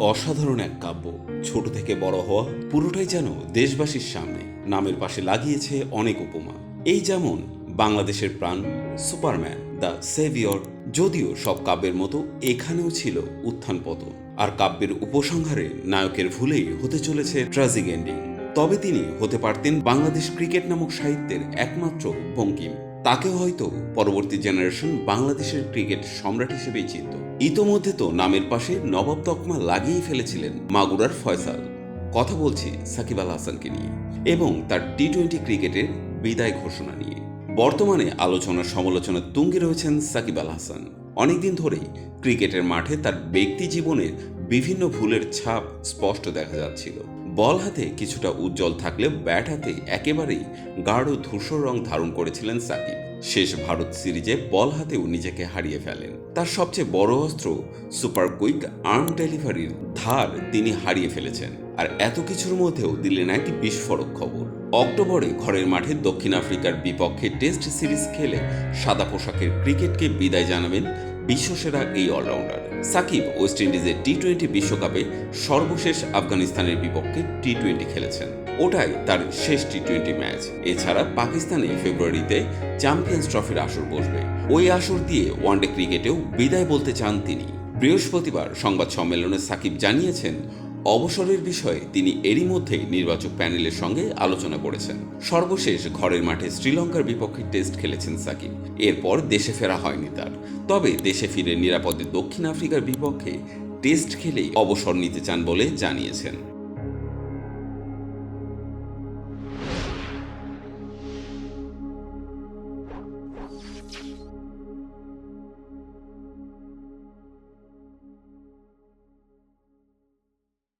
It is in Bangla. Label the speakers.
Speaker 1: অসাধারণ এক কাব্য। ছোট থেকে বড় হওয়া, পুরোটাই যেন দেশবাসীর সামনে নামের পাশে লাগিয়েছে অনেক উপমা। এই যেমন বাংলাদেশের প্রাণ, সুপারম্যান, দ্য সেভিয়র, যদিও সব কাব্যের মতো এখানেও ছিল উত্থান পতন। আর কাব্যের উপসংহারে নায়কের ভুলেই হতে চলেছে ট্রাজিক এন্ডিং তবে তিনি হতে পারতেন বাংলাদেশ ক্রিকেট নামক সাহিত্যের একমাত্র বঙ্কিম। তাকে হয়তো পরবর্তী জেনারেশন বাংলাদেশের ক্রিকেট সম্রাট হিসেবেই চিনত। ইতোমধ্যে তো নামের পাশে নবাব তকমা লাগিয়ে ফেলেছিলেন মাগুরার ফয়সাল। কথা বলছি সাকিব আল হাসানকে নিয়ে এবং তার টি টোয়েন্টি ক্রিকেটের বিদায় ঘোষণা নিয়ে। বর্তমানে আলোচনা সমালোচনার তুঙ্গে রয়েছেন সাকিব আল হাসান। অনেকদিন ধরেই ক্রিকেটের মাঠে তার ব্যক্তি জীবনের বিভিন্ন ভুলের ছাপ স্পষ্ট দেখা যাচ্ছিল। বল হাতে কিছুটা উজ্জ্বল থাকলেও ব্যাট হাতে একেবারেই গাঢ় ধূসর রং ধারণ করেছিলেন সাকিব। শেষ ভারত সিরিজে বল হাতেও নিজেকে হারিয়ে ফেলেন। তার সবচেয়ে বড় অস্ত্র সুপার কুইক আর্ম ডেলিভারির ধার তিনি হারিয়ে ফেলেছেন। আর এত কিছুর মধ্যেও দিলেন একটি বিস্ফোরক খবর। অক্টোবরে ঘরের মাঠে দক্ষিণ আফ্রিকার বিপক্ষে টেস্ট সিরিজ খেলে সাদা পোশাকের ক্রিকেটকে বিদায় জানাবেন বিশ্বসেরা এই অলরাউন্ডার। সাকিব ওয়েস্ট ইন্ডিজের টি টোয়েন্টি বিশ্বকাপে সর্বশেষ আফগানিস্তানের বিপক্ষে টি টোয়েন্টি খেলেছেন। ওটাই তার শেষ টি টোয়েন্টি ম্যাচ। এছাড়া পাকিস্তানে ফেব্রুয়ারিতে চ্যাম্পিয়ন্স ট্রফির আসর বসবে। ওই আসর দিয়ে ওয়ানডে ক্রিকেটেও বিদায় বলতে চান তিনি। বৃহস্পতিবার সংবাদ সম্মেলনে সাকিব জানিয়েছেন অবসরের বিষয়ে তিনি এরই মধ্যেই নির্বাচক প্যানেলের সঙ্গে আলোচনা করেছেন। সর্বশেষ ঘরের মাঠে শ্রীলঙ্কার বিপক্ষে টেস্ট খেলেছেন সাকিব। এরপর দেশে ফেরা হয়নি তার। তবে দেশে ফিরে নিরাপদে দক্ষিণ আফ্রিকার বিপক্ষে টেস্ট খেলেই অবসর নিতে চান বলে জানিয়েছেন।